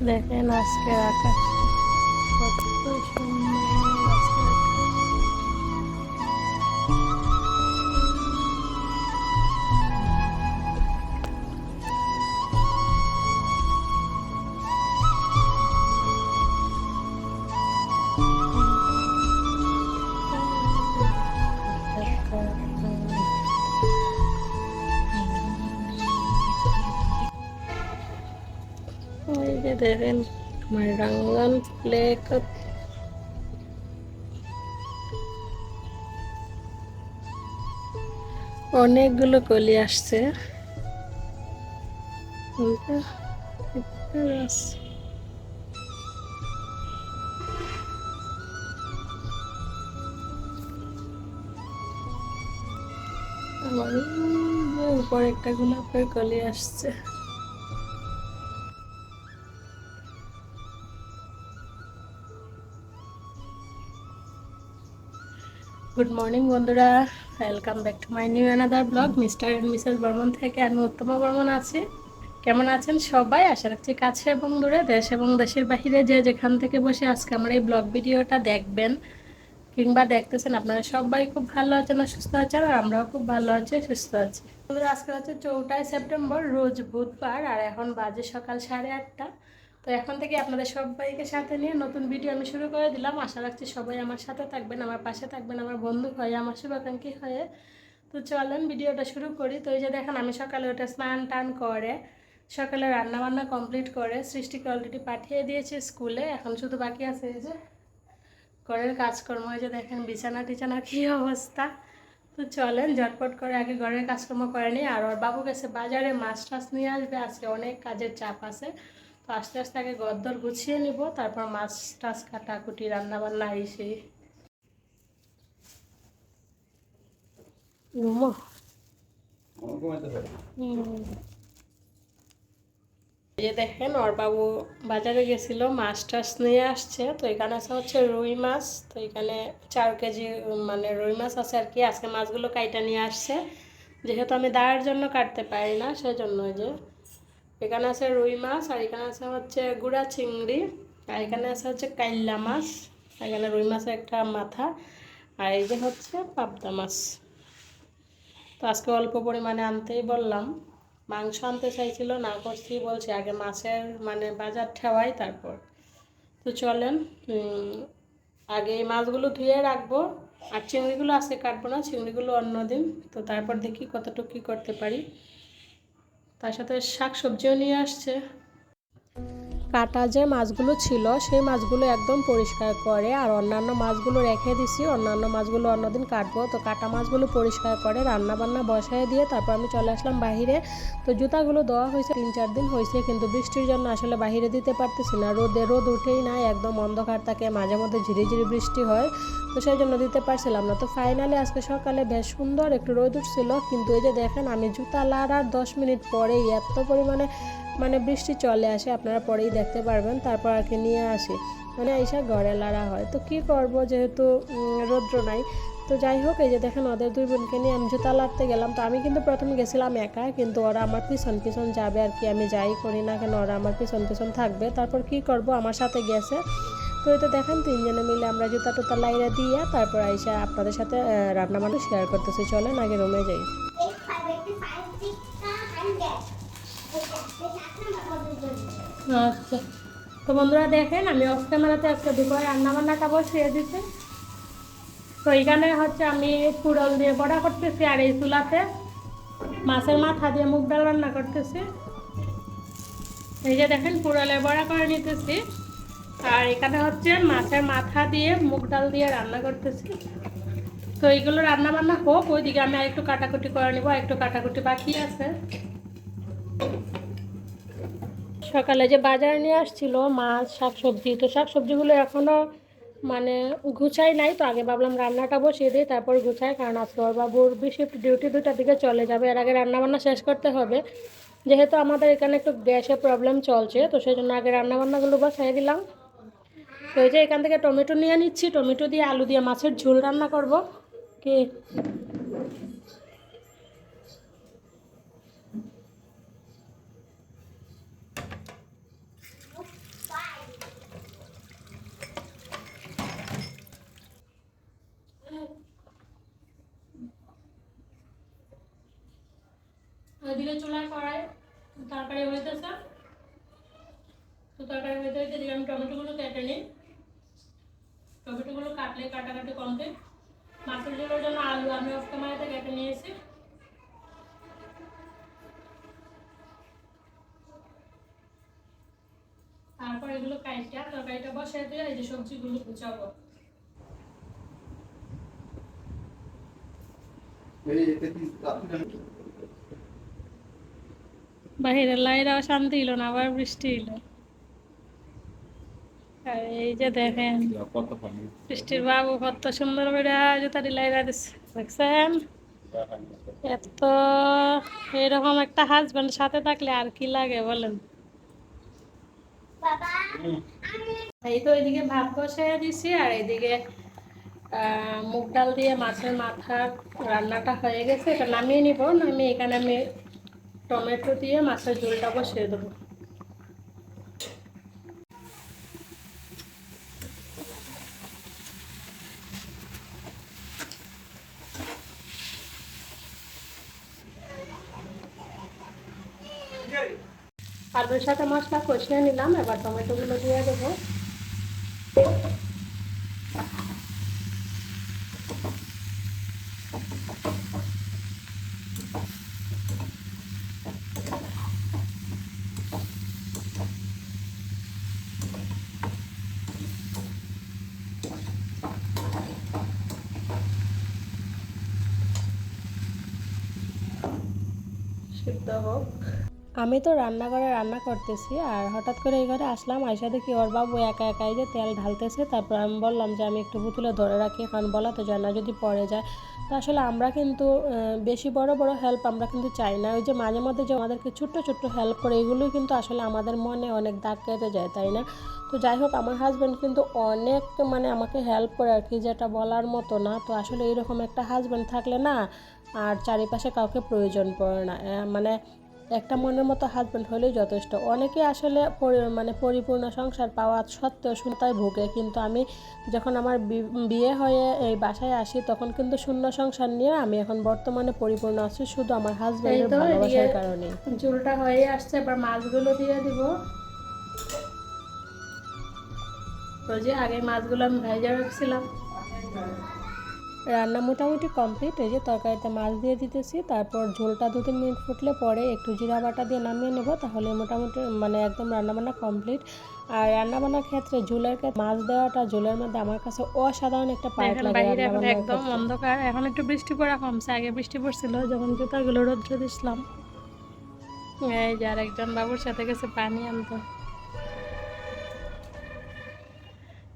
দেখেন আজকের আকাশ কত সুন্দর আজকের যে দেখেন আমার রাঙ্গান প্লে অনেকগুলো কলি আসছে। আমার উপর একটা গোলাপের কলি আসছে গুড মর্নিং বন্ধুরা। Welcome back to my new another blog mister and missus Barman থেকে আমি উত্তমা বর্মন আছি। কেমন আছেন সবাই? আশা রাখছি কাছে এবং দূরে, দেশ এবং দেশের বাহিরে যে যেখান থেকে বসে আজকে আমার এই ব্লগ ভিডিওটা দেখবেন কিংবা দেখতেছেন, আপনারা সবাই খুব ভালো আছেন, সুস্থ আছেন, আর আমরাও খুব ভালো আছি, সুস্থ আছি। আজকে হচ্ছে চৌঠাই সেপ্টেম্বর, রোজ বুধবার, আর এখন বাজে সকাল সাড়ে আটটা। তো এখন থেকে আপনাদের সবাইকে সাথে নিয়ে নতুন ভিডিও আমি শুরু করে দিলাম। আশা রাখছি সবাই আমার সাথে থাকবেন, আমার পাশে থাকবেন, আমার বন্ধু হয়ে, আমার শুভাকাঙ্ক্ষী হয়ে। তো চলেন ভিডিওটা শুরু করি। তো এই যে দেখেন, আমি সকালে ওটা স্নান টান করে, সকালে রান্না বান্না কমপ্লিট করে সৃষ্টিকে অলরেডি পাঠিয়ে দিয়েছে স্কুলে। এখন শুধু বাকি আছে এই যে ঘরের কাজকর্ম। এই যে দেখেন, বিছানা টিছানা কী অবস্থা। তো চলেন, ঝটপট করে আগে ঘরের কাজকর্ম করে নিই। আর ওর বাবু গেছে বাজারে, মাছ টাছ নিয়ে আসবে। আজকে অনেক কাজের চাপ আছে। তো আস্তে আস্তে আগে গদ্দর গুছিয়ে নিব তারপর মাছ টাছ কাটাকুটি রান্না বান্না এসে ঘুমো এই যে দেখেন ওর বাবু বাজারে গেছিল মাছ টাছ নিয়ে আসছে তো এখানে আছে হচ্ছে রুই মাছ তো এখানে চার কেজি মানে রুই মাছ আছে আর কি আজকে মাছগুলো কাইটা নিয়ে আসছে। যেহেতু আমি দাঁড়ার জন্য কাটতে পারি না সেজন্য যে এখানে আছে রুই মাছ, আর এখানে আছে হচ্ছে গুড়া চিংড়ি, আর এখানে আছে হচ্ছে কাইল্লা মাছ এখানে রুই মাছের একটা মাথা, আর এই যে হচ্ছে পাবদা মাছ। তো আজকে অল্প পরিমাণে আনতেই বললাম। মাংস আনতে চাইছিল, না করছি, বলছি আগে মাছের মানে বাজার ঠেওয়াই তারপর। তো চলেন আগে এই মাছগুলো ধুয়ে রাখব, আর চিংড়িগুলো আজকে কাটবো না, চিংড়িগুলো অন্যদিন, তো তারপর দেখি কতটুকু কী করতে পারি। তার সাথে শাক সবজিও নিয়ে আসছে। কাটা যে মাছগুলো ছিল, সেই মাছগুলো একদম পরিষ্কার করে আর অন্যান্য মাছগুলো রেখে দিছি। অন্যান্য মাছগুলো অন্যদিন কাটবো। তো কাটা মাছগুলো পরিষ্কার করে রান্না বান্না বসায় দিয়ে তারপর আমি চলে আসলাম বাহিরে। তো জুতাগুলো দেওয়া হয়েছে, তিন চার দিন হয়েছে কিন্তু বৃষ্টির জন্য আসলে বাহিরে দিতে পারতেছি না। রোদে রোদ উঠেই নাই, একদম অন্ধকার থাকে, মাঝে মধ্যে ঝিরিঝিরি বৃষ্টি হয়। তো সেই জন্য দিতে পারছিলাম না। তো ফাইনালি আজকে সকালে বেশ সুন্দর একটু রোদ উঠছিল কিন্তু এই যে দেখেন আমি জুতা লাড়ার দশ মিনিট পরেই এত পরিমাণে মানে বৃষ্টি চলে আসে, আপনারা পরেই দেখতে পারবেন, তারপর আর কি নিয়ে আসি। মানে এইসা ঘরে লাড়া হয়। তো কি করব যেহেতু রৌদ্র নাই। তো যাই হোক, এই যে দেখেন ওদের দুই বোনকে নিয়ে আমি জুতা লাড়তে গেলাম। তো আমি কিন্তু প্রথমে গেছিলাম একা, কিন্তু ওরা আমার পিছন পিছন যাবে আর কি। আমি যাই করি না কেন, ওরা আমার পিছন পিছন থাকবে। তারপর কি করব? আমার সাথে গেছে। তো এটা দেখেন, তিনজনে মিলে আমরা জুতা টুতা লাইরা দিয়ে তারপর আইসা আপনাদের সাথে রান্না বান্না শেয়ার করতেছি। চলেন আগে রুমে যাই। আচ্ছা। তো বন্ধুরা দেখেন, আমি অফ ক্যামেরাতে আজকে দুপুরে রান্না বান্নাটা বসিয়ে দিচ্ছি। তো এখানে হচ্ছে আমি পুরল দিয়ে বড়া করতেছি আর এই চুলাতে মাছের মাথা দিয়ে মুগ ডাল রান্না করতেছি। এই যে দেখেন পুরলের বড়া করে নিতেছি। আর এখানে হচ্ছে মাছের মাথা দিয়ে মুগ ডাল দিয়ে রান্না করতেছি। তো এইগুলো রান্না বান্না হোক, ওইদিকে আমি আর একটু কাটাকুটি করে নিবো একটু কাটাকুটি বাকি আছে। সকালে যে বাজারে নিয়ে আসছিল, মাছ, শাকসবজি, তো শাকসবজিগুলো এখনও মানে গুছাই নাই। তো আগে ভাবলাম রান্নাটা বসিয়ে দিই, তারপর গুছাই, কারণ আজকে ওর বাবুর শিফট ডিউটি দুটার দিকে চলে যাবে। এর আগে রান্নাবান্না শেষ করতে হবে। যেহেতু আমাদের এখানে একটু গ্যাসের প্রবলেম চলছে, তো সেই জন্য আগে রান্নাবান্নাগুলো বসাই দিলাম। তো যে এখান থেকে টমেটো নিয়ে নিচ্ছি। টমেটো দিয়ে আলু দিয়ে মাছের ঝোল রান্না করব। কি? ওইদিকে চুলায় কড়াই তরকারি হইতেছে। তো তরকারি হইতে হইতে এদিকে আমি টমেটোগুলো কেটে নিই। টমেটোগুলো কাটলে কাটাকাটি কমপ্লিট মাছের ঝোলের জন্য আলু আমি অফ ক্যামেরাতে কেটে নিয়েছি। তারপর এগুলো কাইটা, তরকারিটা বসাই দিয়ে এই যে সবজিগুলো কুচাবো বাহিরের লাইরাও শান্তি হলো না আবার বৃষ্টি আর এই যে দেখেন বৃষ্টির বাবু কত সুন্দর করে লাইরা দিচ্ছে দেখছেন? এত এরকম একটা হাজবেন্ড সাথে থাকলে আর কি লাগে বলেন? এই তো এদিকে ভাত বসাই দিছি আর আহ, মুগ ডাল দিয়ে মাছের মাথা রান্নাটা হয়ে গেছে এটা নামিয়ে নিব নামিয়ে এখানে আমি টমেটো দিয়ে মাছের ঝোলটা বসিয়ে দেবো। আলুর সাথে মশলা কষিয়ে নিলাম, এবার টমেটোগুলো দিয়ে দেবো। হোক। আমি তো রান্নাঘরে রান্না করতেছি আর হঠাৎ করে এই ঘরে আসলাম আয়সা দেখি ওর বাবু একা একাই যে তেল ঢালতেছে। তারপর আমি বললাম যে আমি একটু বোতলে ধরে রাখি, কারণ বলা তো যায় না যদি পড়ে যায়। তো আসলে আমরা কিন্তু বেশি বড় বড় হেল্প আমরা কিন্তু চাই না। ওই যে মাঝে মধ্যে যে আমাদেরকে ছোট্ট ছোট্ট হেল্প করে এগুলোই কিন্তু আসলে আমাদের মনে অনেক দাগ কেটে যায়, তাই না? তো যাই হোক, আমার হাজব্যান্ড কিন্তু অনেক মানে আমাকে হেল্প করে আর কি, যেটা বলার মতো না। তো আসলে এরকম একটা হাজব্যান্ড থাকলে না আর চারিপাশে কাউকে প্রয়োজন পড়ে না। মানে একটা মনের মতো হাজব্যান্ড হলেই যথেষ্ট। অনেকে আসলে মানে পরিপূর্ণ সংসার পাওয়া সত্ত্বেও শূন্যতায় ভোগে। কিন্তু আমি যখন আমার বিয়ে হয়ে এই বাসায় আসি তখন কিন্তু শূন্য সংসার নিয়ে আমি এখন বর্তমানে পরিপূর্ণ আছি শুধু আমার হাজব্যান্ডের ভালোবাসার কারণে। ঝোলটা হয়ে আসছে এবার মাছগুলো দিয়ে দিব। ওই যে আগে মাছগুলো আমি ভেজে রাখছিলাম। রান্না মোটামুটি কমপ্লিট এই যে তরকারিতে মাছ দিয়ে দিতেছি তারপর ঝোলটা দু তিন মিনিট ফুটলে পরে একটু জিরা বাটা দিয়ে নামিয়ে নেব তাহলে মোটামুটি মানে একদম রান্নাবান্না কমপ্লিট আর রান্নাবান্নার ক্ষেত্রে ঝোলের মাছ দেওয়াটা ঝোলের মধ্যে আমার কাছে অসাধারণ একটা পার্ট লাগে বাইরে এখন একদম অন্ধকার এখন একটু বৃষ্টি পড়া কমছে আগে বৃষ্টি পড়ছিল যখন জুতাগুলো রোদ্রে দিছিলাম। এই যে আর একজন বাবুর সাথে গেছে পানি আনতে।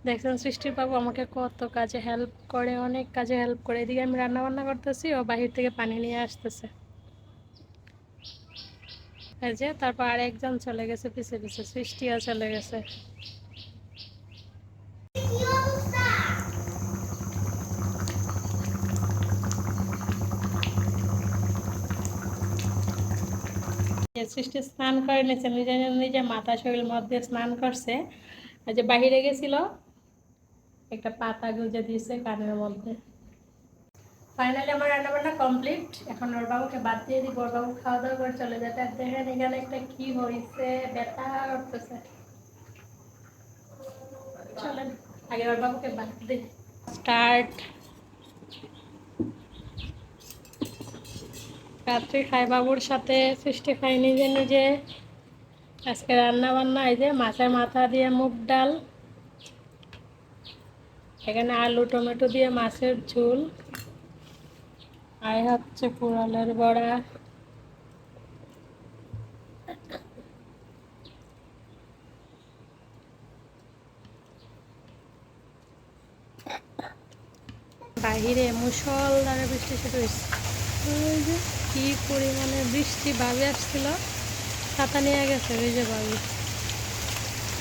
দেখছেন সৃষ্টির বাবু আমাকে কত কাজে হেল্প করে, অনেক কাজে হেল্প করে। এদিকে আমি রান্না বান্না করতেছি, ও বাহির থেকে পানি নিয়ে আসতেছে। যে, তারপর আরেকজন চলে গেছে পিছে পিছে, সৃষ্টিও চলে গেছে। সৃষ্টি স্নান করে নিয়েছে নিজে নিজে মাথা শরীর মধ্যে স্নান করছে। আর যে, বাহিরে গেছিল একটা পাতা গুজে দিয়েছে কানের মধ্যে। ফাইনালি আমার রান্না বান্না কমপ্লিট এখন ওর বাবুকে বাদ দিয়ে দিব ওর বাবু খাওয়া দাওয়া করে চলে যেতে দেখেন এখানে একটা কি হয়েছে, ব্যথা করতেছে। চলেন, আগে ওর বাবুকে বাদ দিই। স্টার্ট রাত্রি খাই বাবুর সাথে সৃষ্টি খাই নিজে নিজে। আজকে রান্না বান্না এই যে মাছের মাথা দিয়ে মুগ ডাল। এখানে আলু, টমেটো দিয়ে মাছের ঝোল। আর হচ্ছে পুরালের বড়া। বাহিরে মুসলধারে বৃষ্টি শুরু হয়েছে। ওই যে কি পরিমাণে বৃষ্টি, বাবি আসছিল। ছাতা নিয়ে গেছে, ওই যে বাবি।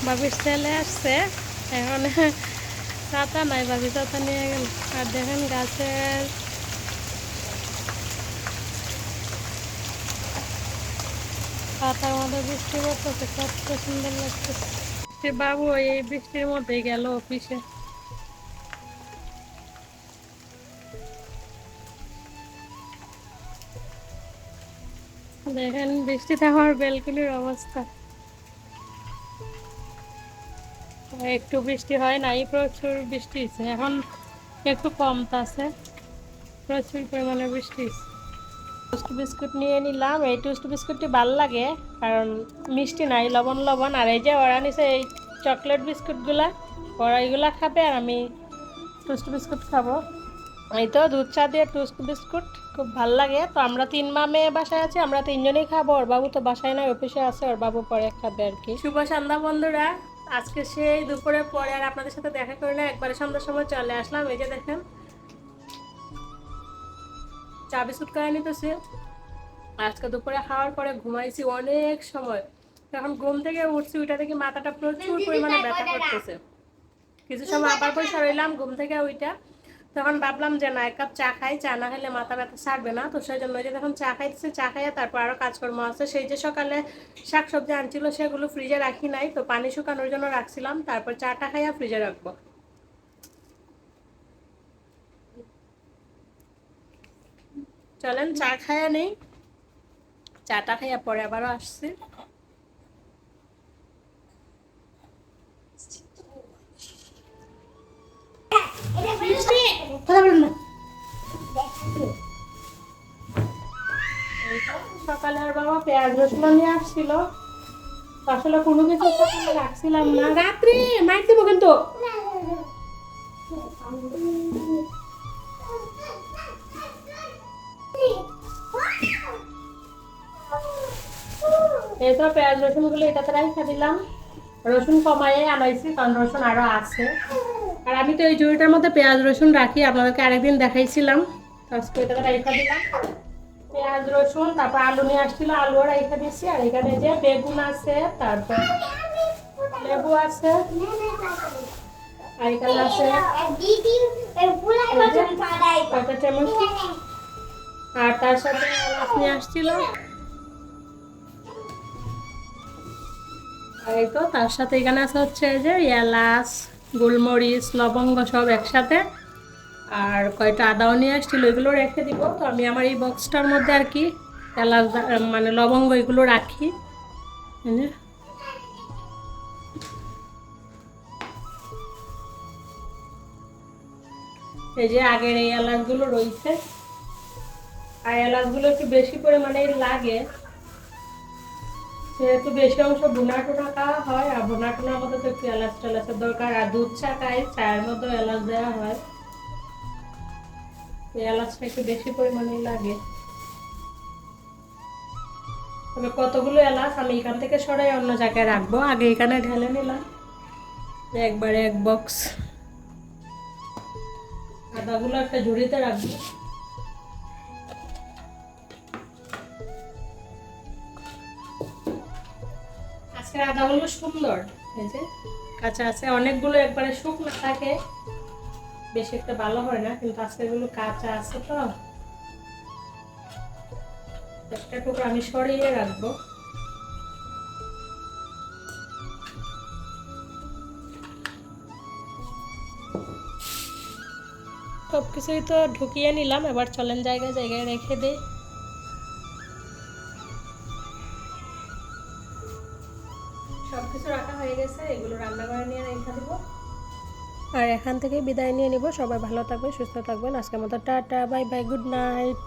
ভাবির ছেলে আসছে, এখন ছাতা নাই ভাবি ছাতা নিয়ে গেল। আর দেখেন গাছের পাতার মধ্যে বৃষ্টি পড়তেছে, কত সুন্দর লাগতেছে। বাবু এই বৃষ্টির মধ্যেই গেল অফিসে। দেখেন বৃষ্টিতে আমার বেলকুনির অবস্থা। একটু বৃষ্টি হয় নাই, প্রচুর বৃষ্টি হয়েছে এখন একটু কম আছে, প্রচুর পরিমাণে বৃষ্টি টোস্ট বিস্কুট নিয়ে নিলাম, এই টোস্ট বিস্কুটটি ভালো লাগে, কারণ মিষ্টি নাই, লবণ লবণ, আর এই যে ওরা নিছে এই চকলেট বিস্কুটগুলা ওরা এইগুলা খাবে আর আমি টোস্ট বিস্কুট খাব। এই তো দুধ, চা দিয়ে টোস্ট বিস্কুট খুব ভালো লাগে। তো আমরা তিন মা মেয়ে বাসায় আছি, আমরা তিনজনেই খাব, ওর বাবু তো বাসায় নাই, অফিসে আছে, ওর বাবু পরে খাবে আর কি। শুভ সন্ধ্যা বন্ধুরা। আজকে সেই দুপুরে পরে আর আপনাদের সাথে দেখা করি না একবারে সন্ধ্যার সময় চলে আসলাম এই যে দেখেন। চা বিস্কুট করে নিতেছি। আজকে দুপুরে খাওয়ার পরে ঘুমাইছি অনেক সময়। এখন ঘুম থেকে উঠছি ওইটা থেকে মাথাটা প্রচুর পরিমাণে ব্যথা করতেছে। কিছু সময় আবার পয়সা রইলাম ঘুম থেকে ওইটা তখন ভাবলাম যে না, এক কাপ চা খাই, চা না খেলে মাথা ব্যথা ছাড়বে না। তো সেই জন্য যে তখন চা খাইতেছে, চা খাইয়া তারপর আরও কাজকর্ম আছে। সেই যে সকালে শাক সবজি আনছিল সেগুলো ফ্রিজে রাখি নাই, তো পানি শুকানোর জন্য রাখছিলাম। তারপর চাটা খাইয়া ফ্রিজে রাখব। চলেন, চা খাইয়া নেই। চাটা খাইয়া পরে আবারও আসছি। কথা বলুন না। সকালে আর বাবা পেঁয়াজ, রসুন নিয়ে আসছিল আসলে কোনো কিছু রাখছিলাম না। রাত্রি মাইর দিব কিন্তু। এই তো পেঁয়াজ রসুনগুলো এটাতে রাখা দিলাম। রসুন কমাইয়ে আনাইছি, কারণ রসুন আরও আছে। আর আমি তো এই জুড়িটার মধ্যে পেঁয়াজ, রসুন রাখি, আপনাদেরকে আরেকদিন দেখাইছিলাম। আজকে এটাতে রাখা দিলাম। পেঁয়াজ, রসুন, তারপর আলু নিয়ে আসছিল, আলুও রাখা দিয়েছি আর এখানে যে বেগুন আছে, তারপর লেবু আছে, আর এখানে আর তার সাথে নিয়ে আসছিল। আর এই তো, তার সাথে এখানে আছে হচ্ছে যে এলাচ গোলমরিচ, লবঙ্গ সব একসাথে। আর কয়টা আদাও নিয়ে আসছিল এগুলো রেখে দিব। তো আমি আমার এই বক্সটার মধ্যে আর কি এলাচ মানে লবঙ্গ এগুলো রাখি। এই যে। আগের এই এলাচগুলো রয়েছে। আর এলাচগুলো একটু বেশি পরিমাণে লাগে। যেহেতু বেশি অংশ বোনা টোনা খাওয়া হয় আর বোনা টোনার মধ্যে তো একটু এলাচ টেলাচের দরকার আর দুধ চা খাই, চায়ের মধ্যে এলাচ দেওয়া হয়। এলাচটা একটু বেশি পরিমাণে লাগে। তবে কতগুলো এলাচ আমি এখান থেকে সরাই অন্য জায়গায় রাখব। আগে এখানে ঢেলে নিলাম। একবারে এক বক্স আদাগুলো একটা ঝুড়িতে রাখব। আজকের আদাগুলো সুন্দর। এই যে, কাঁচা আছে, অনেকগুলো একবারে শুকনো থাকে। বেশি একটা ভালো হয় না, কিন্তু আজকেরগুলো কাঁচা আছে তো। একটা টুকরো আমি সরিয়ে রাখব। সব কিছুই তো ঢুকিয়ে নিলাম, এবার চলেন জায়গায় জায়গায় রেখে দিই। এখান থেকে বিদায় নিয়ে নিব। সবাই ভালো থাকবেন, সুস্থ থাকবেন। আজকের মতো tata, bye bye, good night.